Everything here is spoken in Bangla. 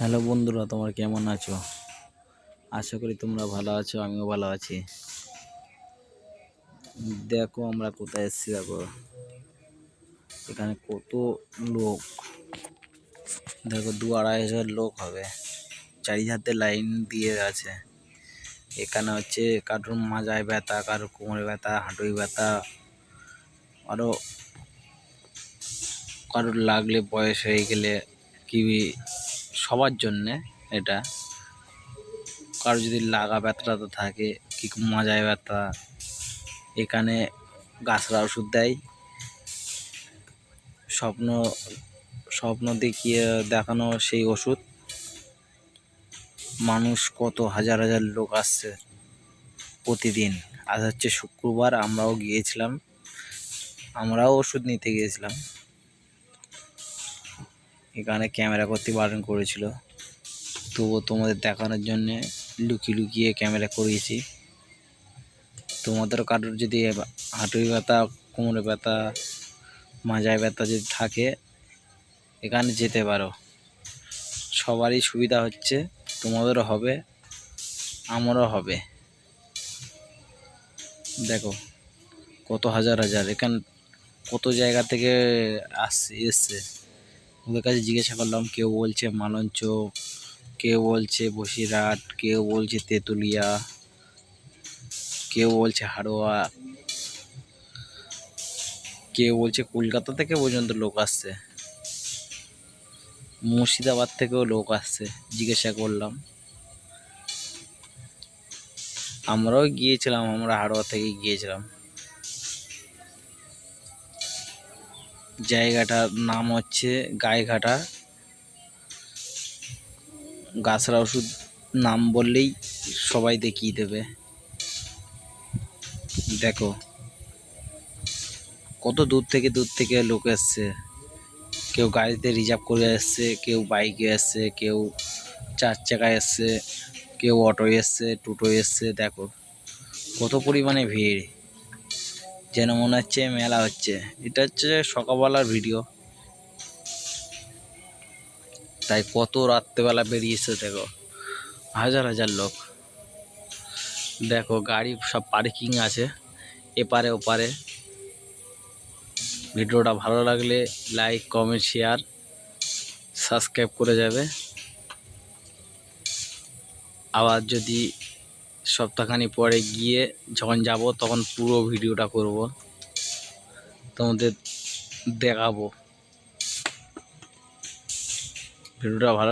হ্যালো বন্ধুরা, তোমার কেমন আছো? আশা করি তোমরা ভালো আছো, আমিও ভালো আছি। দেখো আমরা কোথায় এসেছি, দেখো। এখানে কত লোক। দেখো, দু আড়াই হাজার লোক হবে। চারি হাতে লাইন দিয়ে আছে। এখানে হচ্ছে কারোর মাজায় ব্যথা কারোর কোমরে ব্যথা হাঁটুই ব্যথা। আরও কারোর লাগলে বয়স হয়ে গেলে কি সবার জন্যে এটা। কারও যদি লাগা ব্যথাটা তো থাকে, কি মজায় ব্যথা, এখানে গাছরা ওষুধ দেয়। স্বপ্ন স্বপ্ন দেখিয়ে দেখানো সেই ওষুধ। মানুষ কত হাজার হাজার লোক আসছে প্রতিদিন। আজ হচ্ছে শুক্রবার, আমরাও গিয়েছিলাম। আমরাও ওষুধ নিতে গিয়েছিলাম। এখানে ক্যামেরা করতে বারণ করেছিল। তবুও তোমাদের দেখানোর জন্যে লুকিয়ে লুকিয়ে ক্যামেরা করিয়েছি। তোমাদের কারোর যদি হাঁটুই ব্যথা কোমরে ব্যথা, মাজায় ব্যথা যদি থাকে, এখানে যেতে পারো। সবারই সুবিধা হচ্ছে, তোমাদেরও হবে, আমারও হবে। দেখো, কত হাজার হাজার, এখান কত জায়গা থেকে আসছে এসছে। ওদের কাছে জিজ্ঞাসা করলাম, কেউ বলছে মালঞ্চ, কেউ বলছে বসিরহাট, কেউ বলছে তেঁতুলিয়া, কেউ বলছে হাড়োয়া, কেউ বলছে কলকাতা থেকে পর্যন্ত লোক আসছে। মুর্শিদাবাদ থেকেও লোক আসছে, জিজ্ঞাসা করলাম। আমরাও গিয়েছিলাম, আমরা হাড়োয়া থেকে গিয়েছিলাম। জায়গাটার নাম হচ্ছে গায়েঘাটা গাছরা ওষুধ নাম বললেই সবাই দেখিয়ে দেবে। দেখো, কত দূর থেকে দূর থেকে লোক এসছে। কেউ গাড়িতে রিজার্ভ করে এসছে, কেউ বাইকে এসছে, কেউ চার চাকায় এসছে, কেউ অটোয় এসছে টোটো এসছে। দেখো, কত পরিমাণে ভিড়। যেন মনে হচ্ছে মেলা হচ্ছে। এটা হচ্ছে সকালবেলার ভিডিও তাই কত রাত্রেবেলা বেরিয়েছে দেখো। হাজার হাজার লোক। দেখো গাড়ি সব পার্কিং আছে। এপারে ওপারে। ভিডিওটা ভালো লাগলে লাইক কমেন্ট শেয়ার সাবস্ক্রাইব করে যাবে। আবার যদি সপ্তাহখানি পরে গিয়ে যখন যাব তখন পুরো ভিডিওটা করব। তোমাদের দেখাবো। ভিডিওটা ভালো